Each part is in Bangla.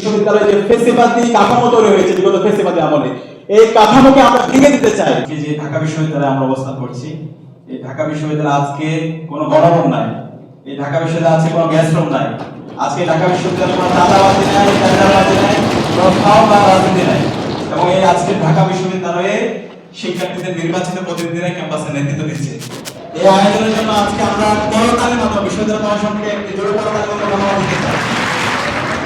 বিশ্ববিদ্যালয়ে যে ফেসিবাদী কাঠামো তৈরি হয়েছে, বিগত আমলে, এই কাঠামোকে আমরা ভেঙে দিতে চাই। যে ঢাকা বিশ্ববিদ্যালয়ে আমরা অবস্থান করছি, এই ঢাকা বিশ্ববিদ্যালয়ে আজকে কোনো নাই। এই ঢাকা বিশ্ববিদ্যালয়ে আজকে কোনো গ্যাস রুম নাই। আজকে ঢাকা বিশ্ববিদ্যালয়ে কোনো নাই নাই, কোনো খাওয়া রাজনীতি নাই। এবং এই আজকে ঢাকা বিশ্ববিদ্যালয়ে শিক্ষার্থীদের নির্বাচিত প্রতিনিধিরা ক্যাম্পাসে নেতৃত্ব দিচ্ছে। এই আয়োজনের জন্য আজকে আমরা করতালের বিশ্ববিদ্যালয় একটি জোরে মাধ্যমে ধন্যবাদ দিতে চাই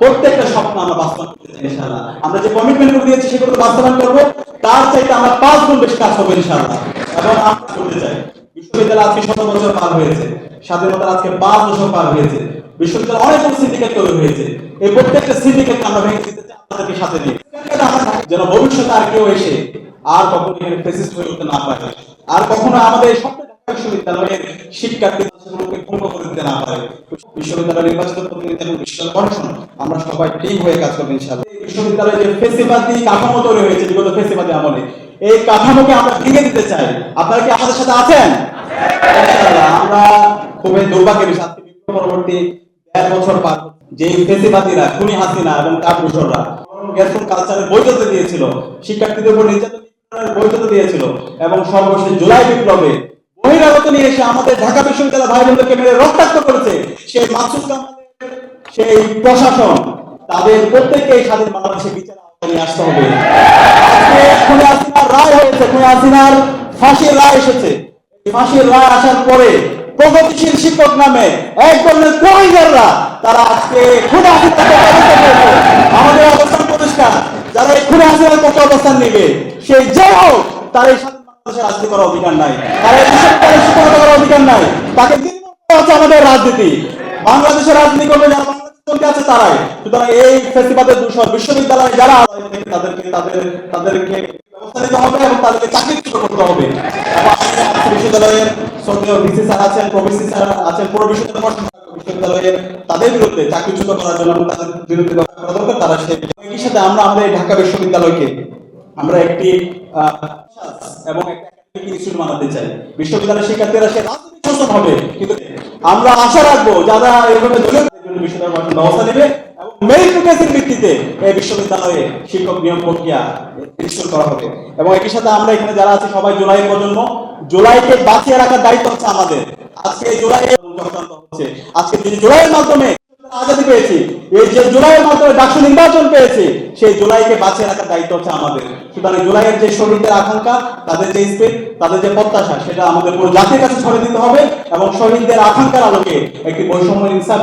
প্রত্যেকটা স্বপ্ন আমরা বাস্তবায়ন করতে চাই, ইনশাআল্লাহ। আমরা যে কমিটমেন্টগুলো দিয়েছি সেগুলো বাস্তবায়ন করব। তার চাইতে আমরা পাঁচ গুণ বেশি কাজ করব, ইনশাআল্লাহ। এবং আমরা করতে চাই। বিশ্ববিদ্যালয় আজকে শত বছর পার হয়েছে। স্বাধীনতার আজকে পাঁচ বছর পার হয়েছে। বিশ্ববিদ্যালয় অনেক সিন্ডিকেট তৈরি হয়েছে। এই প্রত্যেকটা সিন্ডিকেট আমরা ভেঙে দিতে চাই আপনাদেরকে সাথে নিয়ে। যেন ভবিষ্যতে আর কেউ এসে আর কখনো এখানে ফেসিস্ট হয়ে উঠতে না পারে। আর কখনো আমাদের স্বপ্ন বিশ্ববিদ্যালয়ের শিক্ষার্থীগুলোকে ভঙ্গ করে দিতে না পারে। বিশ্ববিদ্যালয় নির্বাচিত প্রতিনিধি এবং বিশ্ববিদ্যালয় প্রশাসন আমরা সবাই টিম হয়ে কাজ করব ইনশাআল্লাহ। বিশ্ববিদ্যালয়ে যে কাঠামো তৈরি হয়েছে বিগত আমলে, এই কাঠামোকে আমরা ভেঙে দিতে চাই। আপনারা কি আমাদের সাথে আছেন? আমরা খুবই দুর্ভাগ্যের পরবর্তী বছর পার যে খুনি হাসিনা এবং গ্যাসন কালচারের বৈধতা দিয়েছিল, শিক্ষার্থীদের উপর বৈধতা দিয়েছিল, এবং সর্বশেষ জুলাই বিপ্লবে বহিরাগত নিয়ে এসে আমাদের ঢাকা বিশ্ববিদ্যালয় ভাই বোনদেরকে মেরে রক্তাক্ত করেছে সেই মাসুদ কামালের সেই প্রশাসন, তাদের প্রত্যেককেই স্বাধীন বাংলাদেশে বিচার আসতে হবে। রায় হয়েছে ফাঁসির রায় এসেছে। ফাঁসির রায় আসার পরে প্রগতিশীল শিক্ষক নামে এক ধরনের তারা আজকে আমাদের অবস্থান পরিষ্কার। যারা এই খুনে হাসিনার পক্ষে অবস্থান নেবে সেই যে হোক তার এই স্বাধীন বাংলাদেশে রাজনীতি করার অধিকার নাই। তার এই করার অধিকার নাই। তাকে আমাদের রাজনীতি। বাংলাদেশের রাজনীতি করবে যারা বাংলাদেশের আছে তারাই। সুতরাং এই দূষণ বিশ্ববিদ্যালয়ে যারা তাদেরকে, তাদের, তাদেরকে ব্যবস্থা নিতে হবে এবং তাদেরকে চাকরিচ্যুত করতে হবে। বিশ্ববিদ্যালয়ের স্যার আছেন স্যার আছেন, পুরো বিশ্ববিদ্যালয়ের তাদের বিরুদ্ধে চাকরিচ্যুত করার জন্য তাদের বিরুদ্ধে ব্যবস্থা করা দরকার, তারা একই সাথে আমরা আমাদের ঢাকা বিশ্ববিদ্যালয়কে, আমরা একটি এবং চাই। বিশ্ববিদ্যালয়ের শিক্ষার্থীরা সে হবে। কিন্তু আমরা আশা রাখব, যারা এভাবে দলীয় জুলাই যে আজাদি পেয়েছি, এই যে জুলাইয়ের মাধ্যমে ডাকসু নির্বাচন পেয়েছি, সেই জুলাইকে বাঁচিয়ে রাখার দায়িত্ব হচ্ছে আমাদের। সুতরাং জুলাইয়ের যে শহীদদের আকাঙ্ক্ষা, তাদের যে স্পিড, তাদের যে প্রত্যাশা, সেটা আমাদের পুরো জাতির কাছে ছড়িয়ে দিতে হবে এবং শহীদদের আকাঙ্ক্ষার আলোকে একটি বৈষম্য ইনসাফ